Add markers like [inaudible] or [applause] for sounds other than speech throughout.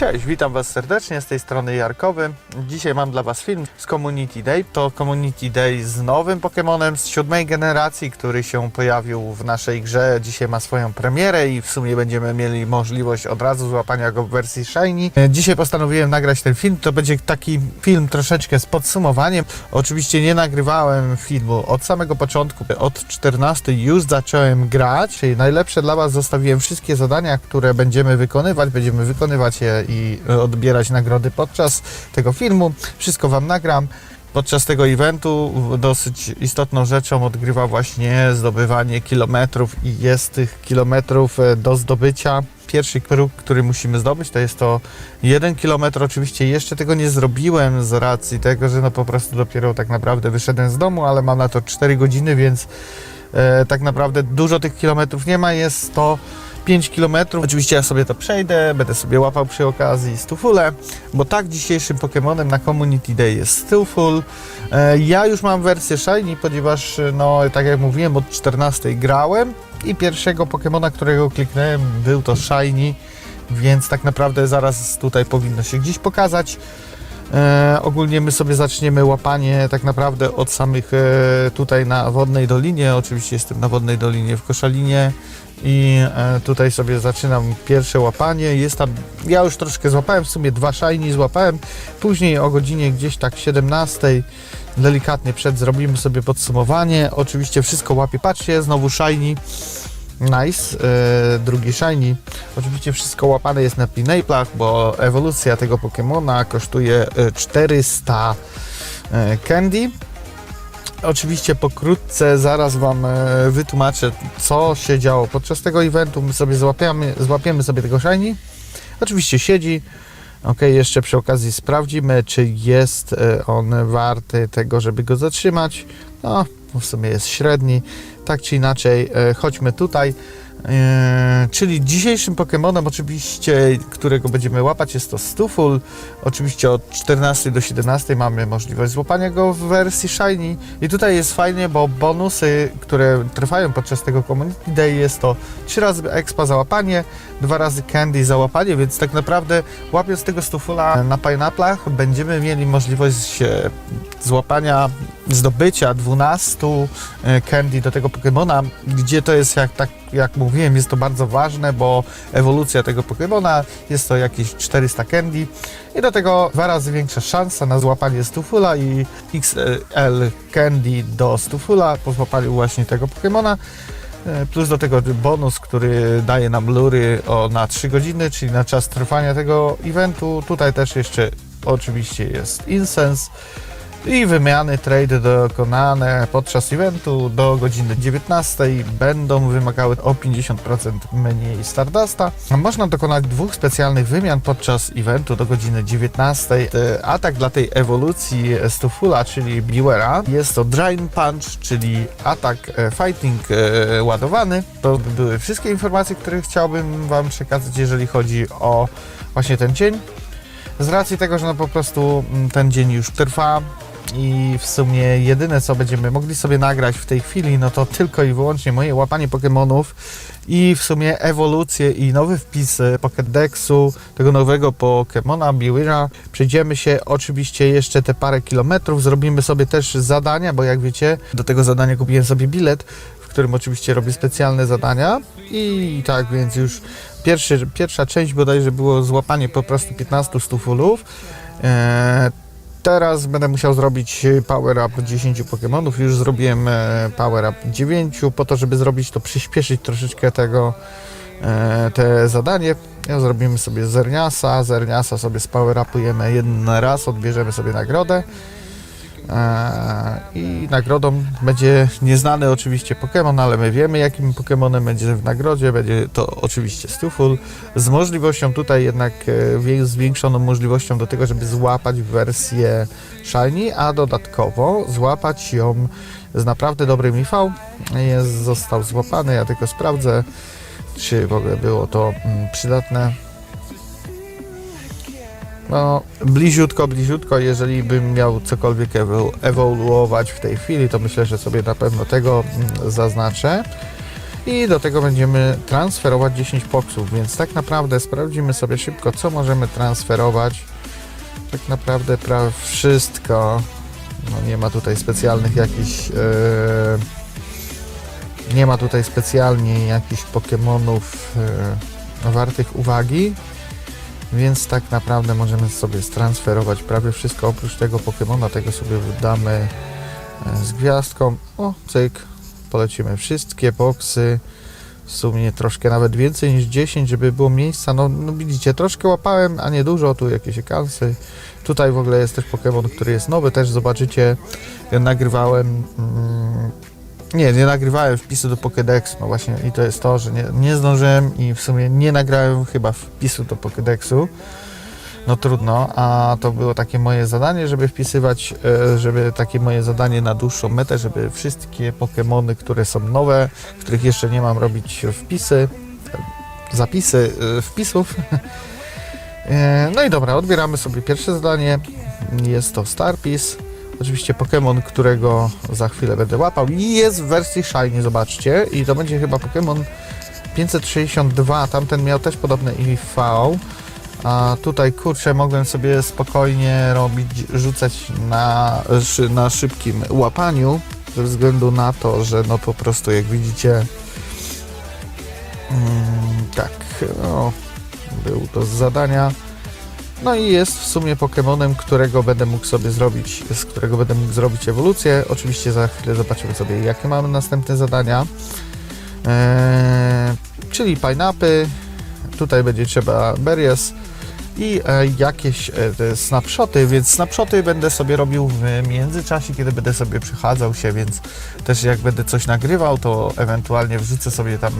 Cześć, witam Was serdecznie z tej strony Jarkowy. Dzisiaj mam dla Was film z Community Day. To Community Day z nowym Pokémonem z siódmej generacji, który się pojawił w naszej grze. Dzisiaj ma swoją premierę i w sumie będziemy mieli możliwość od razu złapania go w wersji Shiny. Dzisiaj postanowiłem nagrać ten film. To będzie taki film troszeczkę z podsumowaniem. Oczywiście nie nagrywałem filmu od samego początku. Od 14 już zacząłem grać, czyli najlepsze dla Was zostawiłem wszystkie zadania, które będziemy wykonywać. Będziemy wykonywać je i odbierać nagrody podczas tego filmu. Wszystko Wam nagram. Podczas tego eventu dosyć istotną rzeczą odgrywa właśnie zdobywanie kilometrów i jest tych kilometrów e, do zdobycia. Pierwszy próg, który musimy zdobyć, to jest to jeden kilometr. Oczywiście jeszcze tego nie zrobiłem z racji tego, że no po prostu dopiero tak naprawdę wyszedłem z domu, ale mam na to 4 godziny, więc e, tak naprawdę dużo tych kilometrów nie ma. Jest to 5 km. Oczywiście ja sobie to przejdę, będę sobie łapał przy okazji Stufule, bo tak dzisiejszym Pokémonem na Community Day jest Stuful. E, Ja już mam wersję Shiny, ponieważ, no tak jak mówiłem, od 14 grałem i pierwszego Pokémona, którego kliknąłem był to Shiny, więc tak naprawdę zaraz tutaj powinno się gdzieś pokazać. E, ogólnie my sobie zaczniemy łapanie tak naprawdę od samych e, tutaj na Wodnej Dolinie. Oczywiście jestem na Wodnej Dolinie w Koszalinie i e, tutaj sobie zaczynam pierwsze łapanie. Jest tam, ja już troszkę złapałem, w sumie dwa shiny złapałem. Później o godzinie gdzieś tak 17 delikatnie przed zrobimy sobie podsumowanie. Oczywiście wszystko łapie, patrzcie, znowu shiny. Nice, e, drugi shiny. Oczywiście wszystko łapane jest na Pineaplach, bo ewolucja tego Pokemona kosztuje e, 400 e, candy. Oczywiście pokrótce zaraz Wam e, wytłumaczę, co się działo podczas tego eventu. My sobie złapiemy, złapiemy sobie tego shiny. Oczywiście siedzi. Ok, jeszcze przy okazji sprawdzimy, czy jest e, on warty tego, żeby go zatrzymać. No, w sumie jest średni. Tak czy inaczej, e, chodźmy tutaj. E, czyli dzisiejszym Pokemonem oczywiście, którego będziemy łapać jest to Stuful. Oczywiście od 14 do 17 mamy możliwość złapania go w wersji Shiny. I tutaj jest fajnie, bo bonusy, które trwają podczas tego Community Day jest to 3 razy expa za łapanie, 2 razy candy za łapanie, więc tak naprawdę łapiąc tego Stufula na pineapplach będziemy mieli możliwość e, złapania, zdobycia 12 e, candy do tego Pokemona, gdzie to jest jak tak jak mówiłem, jest to bardzo ważne, bo ewolucja tego Pokemona jest to jakieś 400 candy i do tego dwa razy większa szansa na złapanie Stufula i XL candy do Stufula po złapaniu właśnie tego Pokemona. E, Plus do tego bonus, który daje nam lury o, na 3 godziny, czyli na czas trwania tego eventu. Tutaj też jeszcze oczywiście jest Incense i wymiany trade dokonane podczas eventu do godziny 19 będą wymagały o 50% mniej Stardusta. Można dokonać dwóch specjalnych wymian podczas eventu do godziny 19. E, Atak dla tej ewolucji Stufula, czyli Bewera, jest to Drain Punch, czyli atak e, fighting e, ładowany. To by były wszystkie informacje, które chciałbym Wam przekazać, jeżeli chodzi o właśnie ten dzień. Z racji tego, że no po prostu mm, ten dzień już trwa i w sumie jedyne co będziemy mogli sobie nagrać w tej chwili, no to tylko i wyłącznie moje łapanie Pokémonów i w sumie ewolucję i nowy wpis Pokédexu tego nowego Pokémona Biwira. Przejdziemy się oczywiście jeszcze te parę kilometrów, zrobimy sobie też zadania, bo jak wiecie, do tego zadania kupiłem sobie bilet, w którym oczywiście robię specjalne zadania i tak więc już pierwszy, pierwsza część bodajże było złapanie po prostu 15 stufulów. Eee, Teraz będę musiał zrobić power up 10 Pokémonów. Już zrobiłem e, power up 9 po to, żeby zrobić to, przyspieszyć troszeczkę tego e, te zadanie. Ja zrobimy sobie Zerniasa. Zerniasa sobie power upujemy jeden raz, odbierzemy sobie nagrodę. I nagrodą będzie nieznany oczywiście Pokémon, ale my wiemy jakim Pokémonem będzie w nagrodzie. Będzie to oczywiście Stuful z możliwością tutaj jednak e, zwiększoną możliwością do tego, żeby złapać wersję Shiny, a dodatkowo złapać ją z naprawdę dobrym IV. Jest, został złapany, ja tylko sprawdzę, czy w ogóle było to mm, przydatne. No, bliziutko, bliziutko, jeżeli bym miał cokolwiek ewo- ewoluować w tej chwili, to myślę, że sobie na pewno tego mm, zaznaczę. i do tego będziemy transferować 10 poksów, więc tak naprawdę sprawdzimy sobie szybko, co możemy transferować. Tak naprawdę prawie wszystko. No nie ma tutaj specjalnych jakichś. e, nie ma tutaj specjalnie jakichś Pokemonów e, wartych uwagi. Więc tak naprawdę możemy sobie stransferować prawie wszystko oprócz tego Pokemona. Tego sobie wydamy e, z gwiazdką. O, cyk. Polecimy wszystkie boksy. W sumie troszkę nawet więcej niż 10, żeby było miejsca. No, no widzicie, troszkę łapałem, a nie dużo. Tu jakieś kalsy. Tutaj w ogóle jest też Pokémon, który jest nowy. Też zobaczycie, ja nagrywałem. Mm, nie, nie nagrywałem wpisu do Pokédexu. No właśnie, i to jest to, że nie, nie zdążyłem i w sumie nie nagrałem chyba wpisu do Pokédexu. No trudno, a to było takie moje zadanie, żeby wpisywać, e, żeby takie moje zadanie na dłuższą metę, żeby wszystkie Pokémony, które są nowe, których jeszcze nie mam robić wpisy, zapisy e, wpisów. [laughs] E, No i dobra, odbieramy sobie pierwsze zadanie. Jest to Starpiece. Oczywiście Pokémon, którego za chwilę będę łapał. Jest w wersji Shiny, zobaczcie. I to będzie chyba Pokémon 562. Tamten miał też podobne IV. A tutaj kurczę, mogłem sobie spokojnie robić, rzucać na, na szybkim łapaniu. Ze względu na to, że no po prostu jak widzicie. Mm, tak, no, był to z zadania. No i jest w sumie Pokemonem, którego będę mógł sobie zrobić, z którego będę mógł zrobić ewolucję. Oczywiście za chwilę zobaczymy sobie, jakie mamy następne zadania. Eee, czyli pineapy, tutaj będzie trzeba berries i e, jakieś e, snapshoty, więc snapshoty będę sobie robił w międzyczasie, kiedy będę sobie przechadzał się, więc też jak będę coś nagrywał, to ewentualnie wrzucę sobie tam,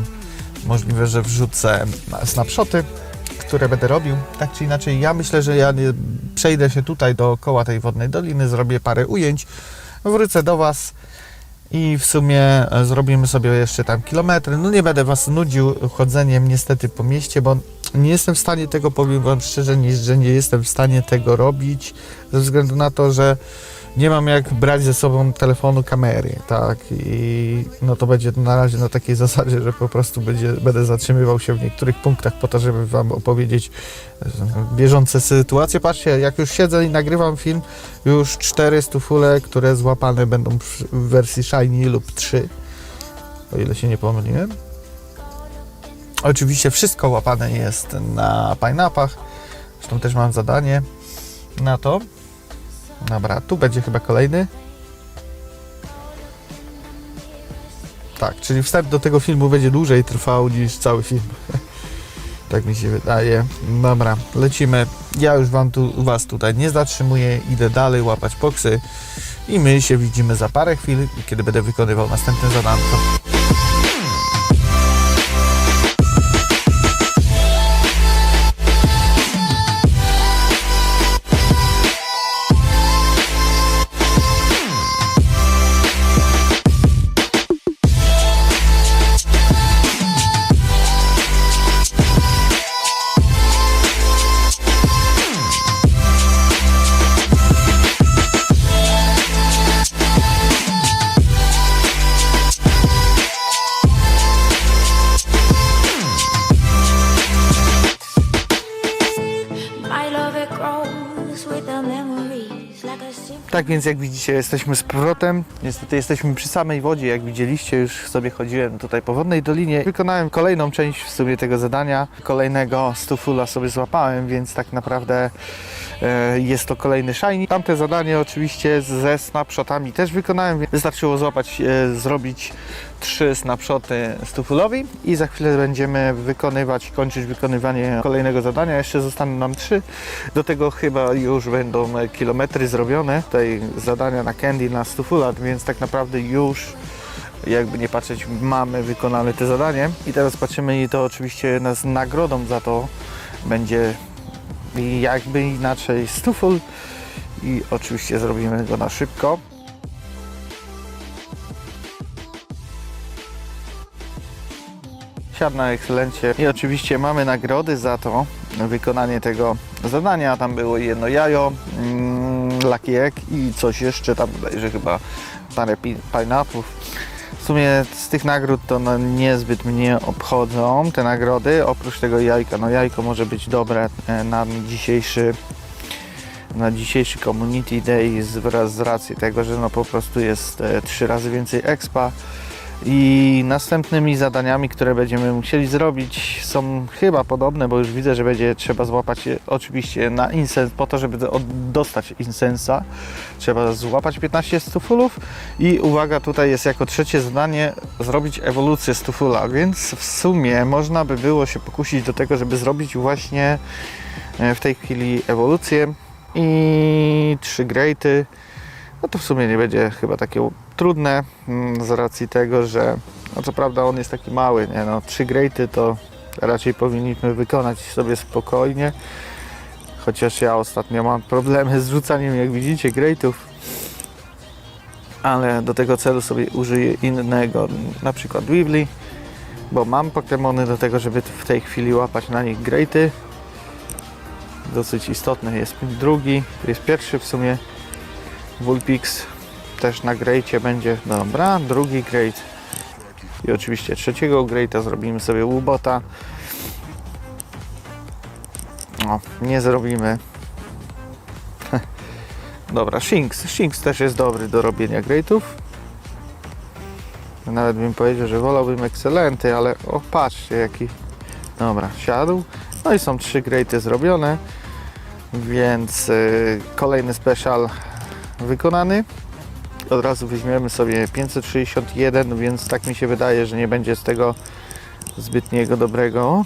możliwe, że wrzucę snapshoty, które będę robił. Tak czy inaczej, ja myślę, że ja nie, przejdę się tutaj dookoła tej wodnej doliny, zrobię parę ujęć, wrócę do Was i w sumie e, zrobimy sobie jeszcze tam kilometry. No nie będę Was nudził chodzeniem niestety po mieście, bo nie jestem w stanie tego, powiem Wam szczerze, że nie jestem w stanie tego robić ze względu na to, że nie mam jak brać ze sobą telefonu kamery, tak, i no to będzie na razie na takiej zasadzie, że po prostu będzie, będę zatrzymywał się w niektórych punktach po to, żeby Wam opowiedzieć e, bieżące sytuacje. Patrzcie, jak już siedzę i nagrywam film, już 400 fule, które złapane będą w wersji Shiny lub 3, o ile się nie pomyliłem. Oczywiście wszystko łapane jest na pineapach. Zresztą też mam zadanie na to. Dobra, tu będzie chyba kolejny. Tak, czyli wstęp do tego filmu będzie dłużej trwał niż cały film. [laughs] tak mi się wydaje. Dobra, lecimy. Ja już wam tu, was tutaj nie zatrzymuję. Idę dalej łapać poksy. I my się widzimy za parę chwil, kiedy będę wykonywał następne zadanko. Więc jak widzicie jesteśmy z powrotem. Niestety jesteśmy przy samej wodzie, jak widzieliście już sobie chodziłem tutaj po wodnej dolinie. Wykonałem kolejną część w sumie tego zadania. Kolejnego stufula sobie złapałem, więc tak naprawdę jest to kolejny shiny. Tamte zadanie oczywiście ze snapshotami też wykonałem, więc wystarczyło złapać, e, zrobić trzy snapshoty stufulowi i za chwilę będziemy wykonywać, kończyć wykonywanie kolejnego zadania. Jeszcze zostaną nam trzy. Do tego chyba już będą e, kilometry zrobione. Tutaj zadania na candy, na stufulat, więc tak naprawdę już jakby nie patrzeć, mamy wykonane te zadanie. I teraz patrzymy i to oczywiście nas nagrodą za to będzie jakby inaczej stuful i oczywiście zrobimy go na szybko. Siadł na ekscelencie i oczywiście mamy nagrody za to wykonanie tego zadania. Tam było jedno jajo, mm, egg i coś jeszcze tam bodajże chyba parę pi- pineapów. W sumie z tych nagród to no, niezbyt mnie obchodzą te nagrody, oprócz tego jajka. No jajko może być dobre e, na dzisiejszy na dzisiejszy Community Day z, wraz z racji tego, że no po prostu jest e, trzy razy więcej expa i następnymi zadaniami, które będziemy musieli zrobić są chyba podobne, bo już widzę, że będzie trzeba złapać oczywiście na insens po to, żeby dostać insensa trzeba złapać 15 stufulów i uwaga, tutaj jest jako trzecie zadanie zrobić ewolucję stufula, więc w sumie można by było się pokusić do tego, żeby zrobić właśnie e, w tej chwili ewolucję i trzy greaty. No to w sumie nie będzie chyba takie trudne mm, z racji tego, że no co prawda on jest taki mały, nie no, trzy greaty to raczej powinniśmy wykonać sobie spokojnie. Chociaż ja ostatnio mam problemy z rzucaniem, jak widzicie, greatów. Ale do tego celu sobie użyję innego, na przykład Weebly, bo mam Pokémony do tego, żeby w tej chwili łapać na nich greaty. Dosyć istotny jest drugi, to jest pierwszy w sumie. Vulpix też na grejcie będzie. Dobra, drugi great. I oczywiście trzeciego greata zrobimy sobie Łubota. O, nie zrobimy. [laughs] Dobra, Shinx. Shinx też jest dobry do robienia grate'ów. Nawet bym powiedział, że wolałbym Excelenty, ale o, patrzcie jaki. Dobra, siadł. No i są trzy grate'y zrobione. Więc y, kolejny special wykonany. Od razu weźmiemy sobie 561, więc tak mi się wydaje, że nie będzie z tego zbytniego dobrego.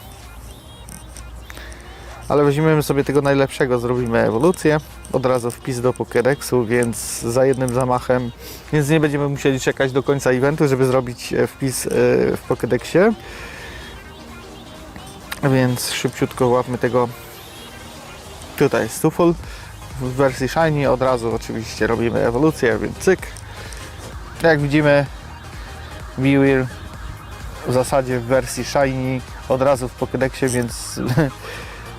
Ale weźmiemy sobie tego najlepszego, zrobimy ewolucję, od razu wpis do Pokédexu, więc za jednym zamachem, więc nie będziemy musieli czekać do końca eventu, żeby zrobić e, wpis e, w Pokédexie. Więc szybciutko łapmy tego. Tutaj Stuful w wersji Shiny, od razu oczywiście robimy ewolucję, więc cyk. Jak widzimy Miwir w zasadzie w wersji Shiny od razu w Pokédexie, więc [laughs]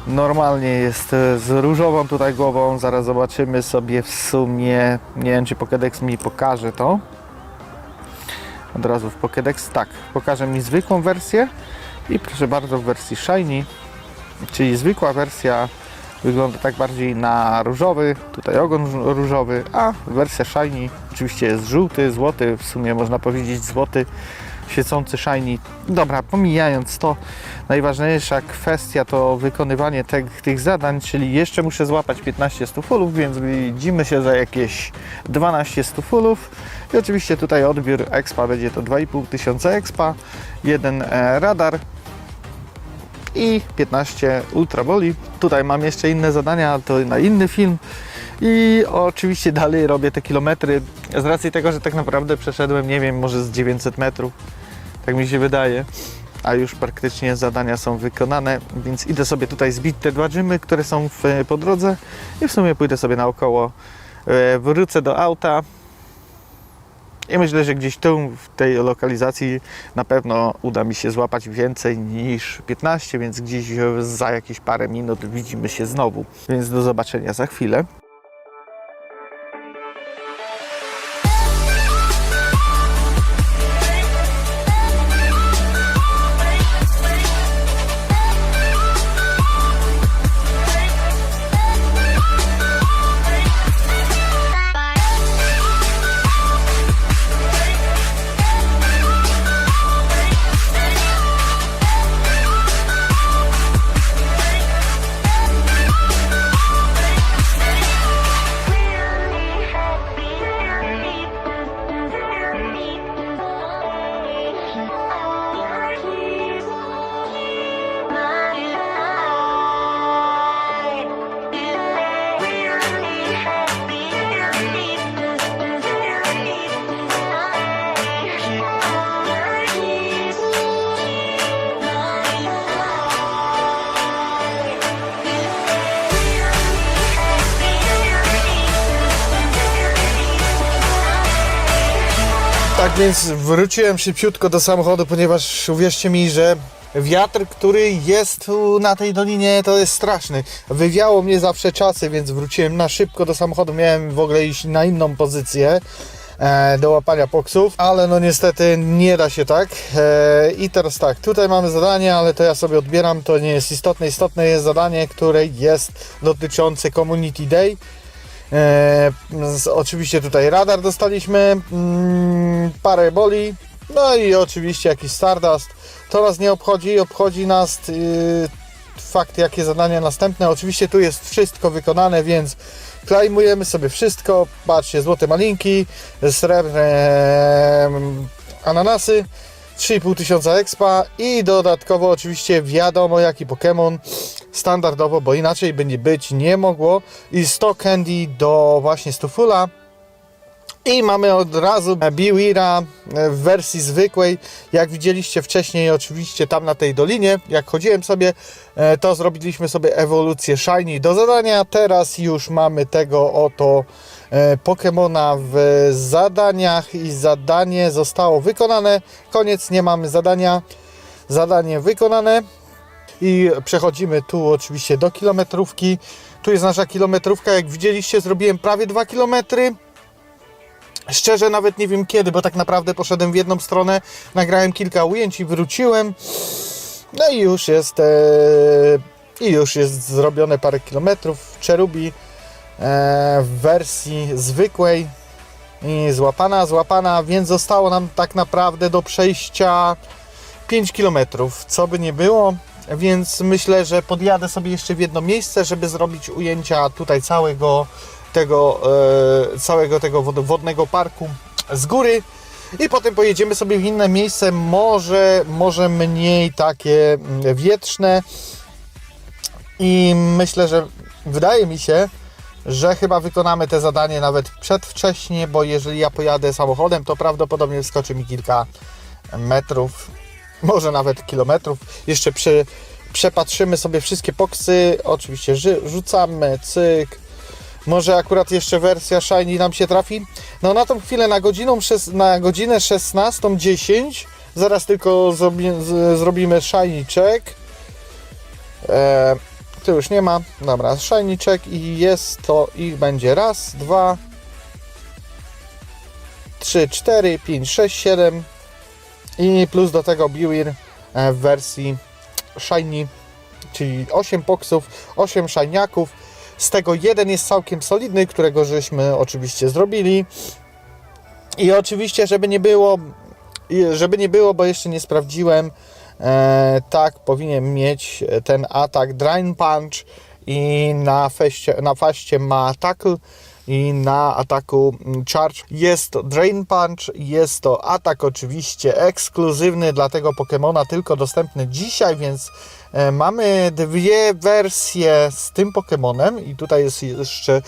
Normalnie jest z różową tutaj głową. Zaraz zobaczymy sobie w sumie. Nie wiem, czy Pokédex mi pokaże to. Od razu w Pokédex. Tak, pokaże mi zwykłą wersję. I proszę bardzo, w wersji Shiny, czyli zwykła wersja wygląda tak bardziej na różowy. Tutaj ogon różowy, a wersja Shiny oczywiście jest żółty, złoty. W sumie można powiedzieć złoty, świecący Shiny. Dobra, pomijając to, najważniejsza kwestia to wykonywanie te, tych zadań, czyli jeszcze muszę złapać 15 stufulów, więc widzimy się za jakieś 12 stufulów i oczywiście tutaj odbiór expa będzie to 2,5 tysiąca expa, jeden e, radar i 15 ultraboli. Tutaj mam jeszcze inne zadania, to na inny film. I oczywiście dalej robię te kilometry z racji tego, że tak naprawdę przeszedłem, nie wiem, może z 900 metrów. Tak mi się wydaje. A już praktycznie zadania są wykonane, więc idę sobie tutaj zbić te dwa dżymy, które są w, po drodze i w sumie pójdę sobie naokoło. E, Wrócę do auta i myślę, że gdzieś tu w tej lokalizacji na pewno uda mi się złapać więcej niż 15, więc gdzieś za jakieś parę minut widzimy się znowu. Więc do zobaczenia za chwilę. Tak więc wróciłem szybciutko do samochodu, ponieważ uwierzcie mi, że wiatr, który jest tu na tej dolinie, to jest straszny. Wywiało mnie zawsze czasy, więc wróciłem na szybko do samochodu. Miałem w ogóle iść na inną pozycję, e, do łapania poksów, ale no niestety nie da się tak. E, I teraz tak, tutaj mamy zadanie, ale to ja sobie odbieram, to nie jest istotne. Istotne jest zadanie, które jest dotyczące Community Day. E, oczywiście tutaj radar dostaliśmy, mm, parę boli, no i oczywiście jakiś Stardust. To nas nie obchodzi, obchodzi nas y, fakt, jakie zadania następne. Oczywiście tu jest wszystko wykonane, więc klejmujemy sobie wszystko. Patrzcie, złote malinki, srebrne ananasy. 3,5 tysiąca expa i dodatkowo oczywiście wiadomo jaki Pokémon standardowo, bo inaczej by nie być nie mogło i 100 candy do właśnie Stufula i mamy od razu Biwira w wersji zwykłej. Jak widzieliście wcześniej, oczywiście tam na tej dolinie, jak chodziłem sobie, e, to zrobiliśmy sobie ewolucję Shiny do zadania. Teraz już mamy tego oto e, Pokemona w zadaniach i zadanie zostało wykonane. Koniec, nie mamy zadania. Zadanie wykonane. I przechodzimy tu oczywiście do kilometrówki. Tu jest nasza kilometrówka. Jak widzieliście, zrobiłem prawie 2 kilometry. Szczerze nawet nie wiem kiedy, bo tak naprawdę poszedłem w jedną stronę, nagrałem kilka ujęć i wróciłem. No i już jest e, i już jest zrobione parę kilometrów. Cherubi e, w wersji zwykłej i złapana, złapana, więc zostało nam tak naprawdę do przejścia 5 kilometrów, co by nie było. Więc myślę, że podjadę sobie jeszcze w jedno miejsce, żeby zrobić ujęcia tutaj całego tego, e, całego tego wod- wodnego parku z góry. I potem pojedziemy sobie w inne miejsce, może, może mniej takie mm, wietrzne. I myślę, że wydaje mi się, że chyba wykonamy te zadanie nawet przedwcześnie, bo jeżeli ja pojadę samochodem, to prawdopodobnie wskoczy mi kilka metrów, [laughs] może nawet kilometrów. Jeszcze przepatrzymy sobie wszystkie poksy, oczywiście rzucamy, cyk, może akurat jeszcze wersja Shiny nam się trafi. No na tą chwilę, na, godziną, na godzinę 16.10, zaraz tylko zrobi, z, zrobimy Shiny check. E, tu już nie ma. Dobra, Shiny check i jest to, ich będzie raz, dwa, trzy, cztery, pięć, sześć, siedem i plus do tego Biwir e, w wersji Shiny, czyli 8 poksów, 8 shiniaków. Z tego jeden jest całkiem solidny, którego żeśmy oczywiście zrobili. I oczywiście, żeby nie było, żeby nie było, bo jeszcze nie sprawdziłem, e, tak powinien mieć ten atak Drain Punch i na, feście, na faście ma tackle i na ataku mm, Charge jest to Drain Punch, jest to atak oczywiście ekskluzywny dla tego Pokemona, tylko dostępny dzisiaj, więc e, mamy dwie wersje z tym Pokemonem i tutaj jest jeszcze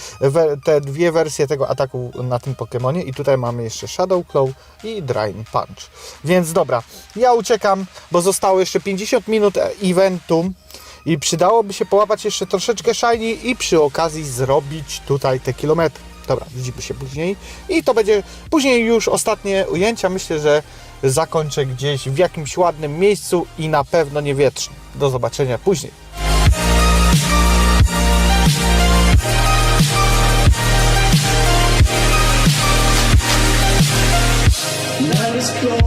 te dwie wersje tego ataku na tym Pokemonie i tutaj mamy jeszcze Shadow Claw i Drain Punch. Więc dobra, ja uciekam, bo zostało jeszcze 50 minut e, eventu i przydałoby się połapać jeszcze troszeczkę shiny i przy okazji zrobić tutaj te kilometry. Dobra, widzimy się później i to będzie później już ostatnie ujęcia. Myślę, że zakończę gdzieś w jakimś ładnym miejscu i na pewno nie wietrznie. Do zobaczenia później. Night is cold,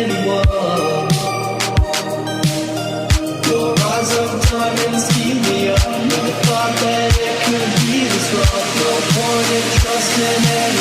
Listening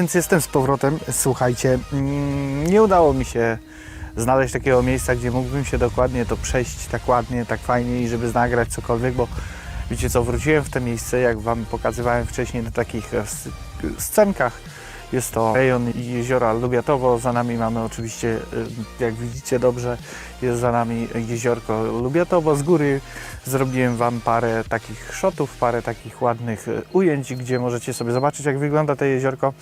więc jestem z powrotem. Słuchajcie, mm, nie udało mi się znaleźć takiego miejsca, gdzie mógłbym się dokładnie to przejść tak ładnie, tak fajnie i żeby nagrać cokolwiek, bo wiecie co, wróciłem w to miejsce, jak Wam pokazywałem wcześniej na takich e, scenkach. Jest to rejon jeziora Lubiatowo, za nami mamy oczywiście, e, jak widzicie dobrze, jest za nami jeziorko Lubiatowo. Z góry zrobiłem Wam parę takich shotów, parę takich ładnych e, ujęć, gdzie możecie sobie zobaczyć, jak wygląda to jeziorko.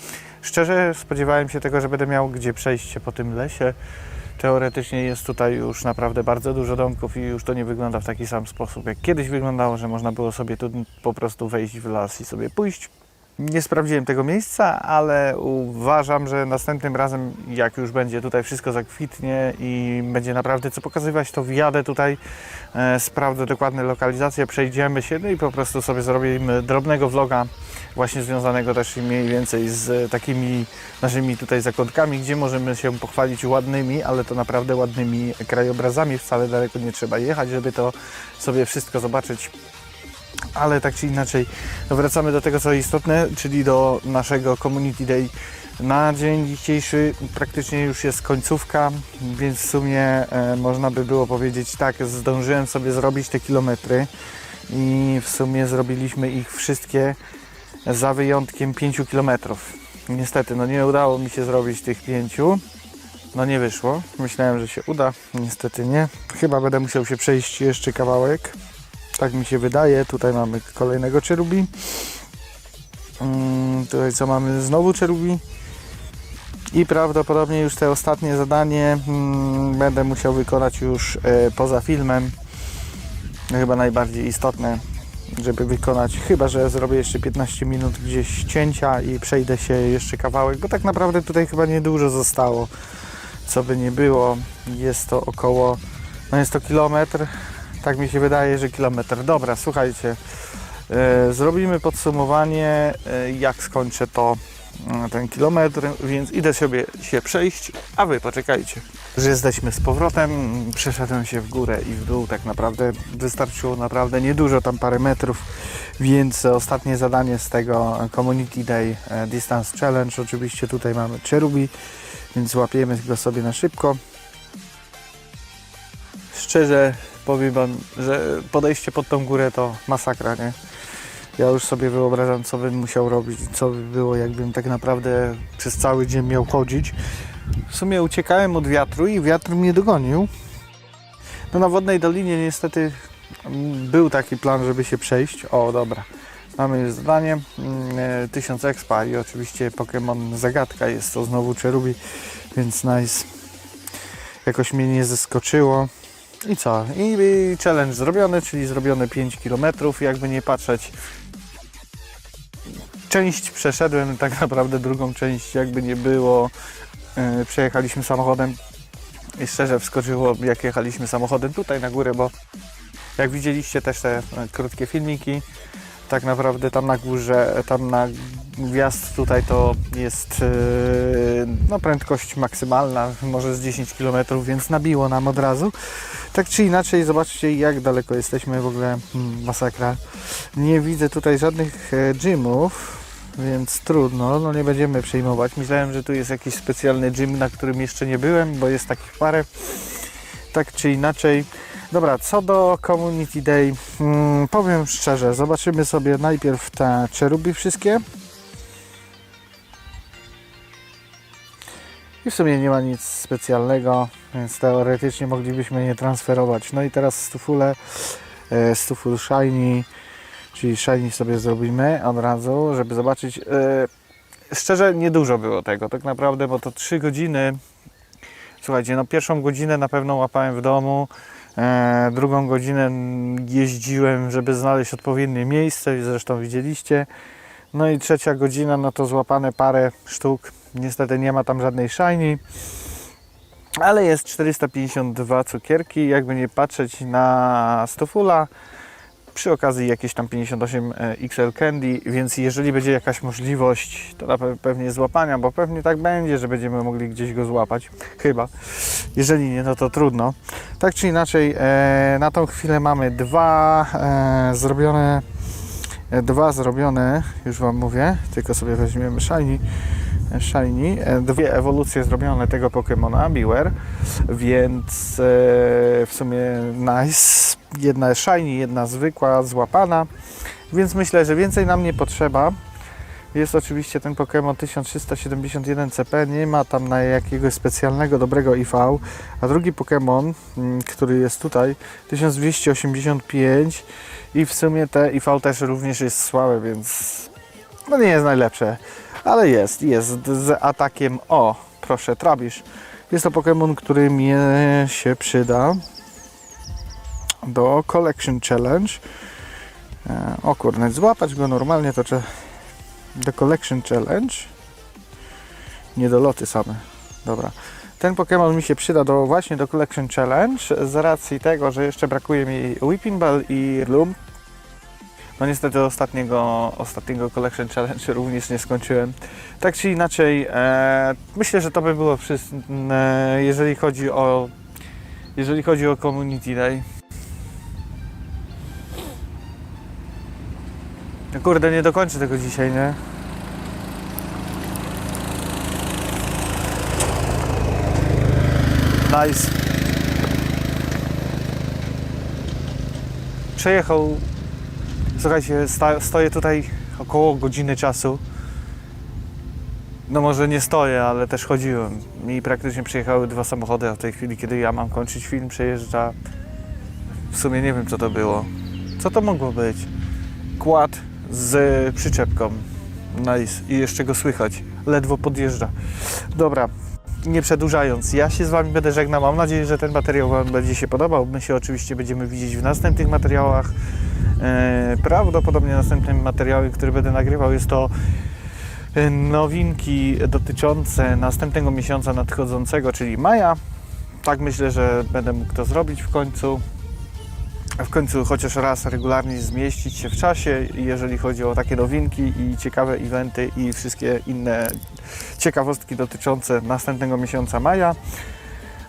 Szczerze spodziewałem się tego, że będę miał gdzie przejść się po tym lesie. Teoretycznie jest tutaj już naprawdę bardzo dużo domków i już to nie wygląda w taki sam sposób, jak kiedyś wyglądało, że można było sobie tu po prostu wejść w las i sobie pójść. Nie sprawdziłem tego miejsca, ale uważam, że następnym razem, jak już będzie tutaj wszystko zakwitnie i będzie naprawdę co pokazywać, to wjadę tutaj, e, sprawdzę dokładne lokalizacje, przejdziemy się no i po prostu sobie zrobimy drobnego vloga właśnie związanego też mniej więcej z takimi naszymi tutaj zakątkami, gdzie możemy się pochwalić ładnymi, ale to naprawdę ładnymi krajobrazami. Wcale daleko nie trzeba jechać, żeby to sobie wszystko zobaczyć ale tak czy inaczej wracamy do tego, co istotne, czyli do naszego Community Day. Na dzień dzisiejszy praktycznie już jest końcówka, więc w sumie e, można by było powiedzieć tak, zdążyłem sobie zrobić te kilometry i w sumie zrobiliśmy ich wszystkie za wyjątkiem 5 kilometrów. Niestety, no nie udało mi się zrobić tych pięciu. No nie wyszło. Myślałem, że się uda. Niestety nie. Chyba będę musiał się przejść jeszcze kawałek. Tak mi się wydaje. Tutaj mamy kolejnego czerubi. Mm, tutaj co mamy? Znowu czerubi. I prawdopodobnie już te ostatnie zadanie mm, będę musiał wykonać już e, poza filmem. Chyba najbardziej istotne, żeby wykonać. Chyba, że zrobię jeszcze 15 minut gdzieś cięcia i przejdę się jeszcze kawałek, bo tak naprawdę tutaj chyba niedużo zostało. Co by nie było, jest to około, no jest to kilometr, tak mi się wydaje, że kilometr. Dobra, słuchajcie, e, zrobimy podsumowanie, e, jak skończę to e, ten kilometr, więc idę sobie się przejść, a wy poczekajcie. Już jesteśmy z powrotem, przeszedłem się w górę i w dół, tak naprawdę wystarczyło naprawdę niedużo, tam parę metrów, więc ostatnie zadanie z tego Community Day e, Distance Challenge, oczywiście tutaj mamy Cherubi, więc łapiemy go sobie na szybko. Szczerze powiem Wam, że podejście pod tą górę to masakra, nie? Ja już sobie wyobrażam, co bym musiał robić, co by było, jakbym tak naprawdę przez cały dzień miał chodzić. W sumie uciekałem od wiatru i wiatr mnie dogonił. No na Wodnej Dolinie niestety mm, był taki plan, żeby się przejść. O, dobra. Mamy już zadanie, mm, e, 1000 expa i oczywiście Pokémon Zagadka jest to znowu Cherubi, więc nice. Jakoś mnie nie zaskoczyło. I co? I, I challenge zrobiony, czyli zrobione 5 km, jakby nie patrzeć. Część przeszedłem, tak naprawdę drugą część jakby nie było. Yy, przejechaliśmy samochodem i szczerze wskoczyło jak jechaliśmy samochodem tutaj na górę, bo jak widzieliście też te e, krótkie filmiki, tak naprawdę tam na górze, tam na wjazd tutaj to jest yy, no, prędkość maksymalna, może z 10 km, więc nabiło nam od razu. Tak czy inaczej, zobaczcie jak daleko jesteśmy w ogóle, mm, masakra. Nie widzę tutaj żadnych e, gymów, więc trudno, no nie będziemy przejmować. Myślałem, że tu jest jakiś specjalny gym, na którym jeszcze nie byłem, bo jest takich parę. tak czy inaczej. Dobra, co do Community Day, mm, powiem szczerze, zobaczymy sobie najpierw te czerubi wszystkie. I w sumie nie ma nic specjalnego, więc teoretycznie moglibyśmy je transferować. No i teraz stufule, e, stuful shiny, czyli shiny sobie zrobimy od razu, żeby zobaczyć. E, szczerze, niedużo było tego, tak naprawdę, bo to 3 godziny. Słuchajcie, no pierwszą godzinę na pewno łapałem w domu, drugą godzinę jeździłem, żeby znaleźć odpowiednie miejsce, zresztą widzieliście. No i trzecia godzina, no to złapane parę sztuk. Niestety nie ma tam żadnej shiny. Ale jest 452 cukierki, jakby nie patrzeć na stofula. Przy okazji jakieś tam 58 XL Candy, więc jeżeli będzie jakaś możliwość, to na pe- pewnie złapania, bo pewnie tak będzie, że będziemy mogli gdzieś go złapać. Chyba. Jeżeli nie, no to trudno. Tak czy inaczej, e, na tą chwilę mamy dwa e, zrobione E, dwa zrobione, już Wam mówię, tylko sobie weźmiemy e, Shiny, e, dwie ewolucje zrobione tego Pokemona, Biwer, więc e, w sumie nice, jedna Shiny, jedna zwykła, złapana, więc myślę, że więcej nam nie potrzeba. Jest oczywiście ten Pokémon 1371 CP, nie ma tam na jakiegoś specjalnego dobrego IV, a drugi Pokémon, mm, który jest tutaj, 1285 i w sumie te IV też również jest słabe, więc no nie jest najlepsze, ale jest, jest z atakiem o, proszę, Trabisz. Jest to Pokémon, który mi się przyda do Collection Challenge. E, O kurde, złapać go normalnie to trzeba do Collection Challenge. Nie do loty same. Dobra. Ten Pokémon mi się przyda do, właśnie do Collection Challenge z racji tego, że jeszcze brakuje mi Whipping Ball i Loom. No niestety ostatniego, ostatniego Collection Challenge również nie skończyłem. Tak czy inaczej, e, myślę, że to by było wszystko, e, jeżeli chodzi o jeżeli chodzi o Community Day. No Kurde, nie dokończę tego dzisiaj, nie? Nice. Przejechał. Słuchajcie, stoję tutaj około godziny czasu. No może nie stoję, ale też chodziłem. Mi praktycznie przyjechały dwa samochody, a w tej chwili, kiedy ja mam kończyć film, przejeżdża. W sumie nie wiem, co to było. Co to mogło być? Kład z przyczepką. Nice. I jeszcze go słychać. Ledwo podjeżdża. Dobra, nie przedłużając, ja się z Wami będę żegnał. Mam nadzieję, że ten materiał Wam będzie się podobał. My się oczywiście będziemy widzieć w następnych materiałach. E, prawdopodobnie następnym materiałem, który będę nagrywał, jest to e, nowinki dotyczące następnego miesiąca nadchodzącego, czyli maja. Tak myślę, że będę mógł to zrobić w końcu. W końcu chociaż raz regularnie zmieścić się w czasie, jeżeli chodzi o takie nowinki i ciekawe eventy i wszystkie inne ciekawostki dotyczące następnego miesiąca maja.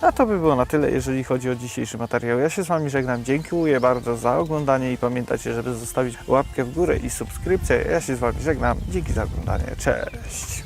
A to by było na tyle, jeżeli chodzi o dzisiejszy materiał. Ja się z Wami żegnam, dziękuję bardzo za oglądanie i pamiętajcie, żeby zostawić łapkę w górę i subskrypcję. Ja się z Wami żegnam, dzięki za oglądanie, cześć!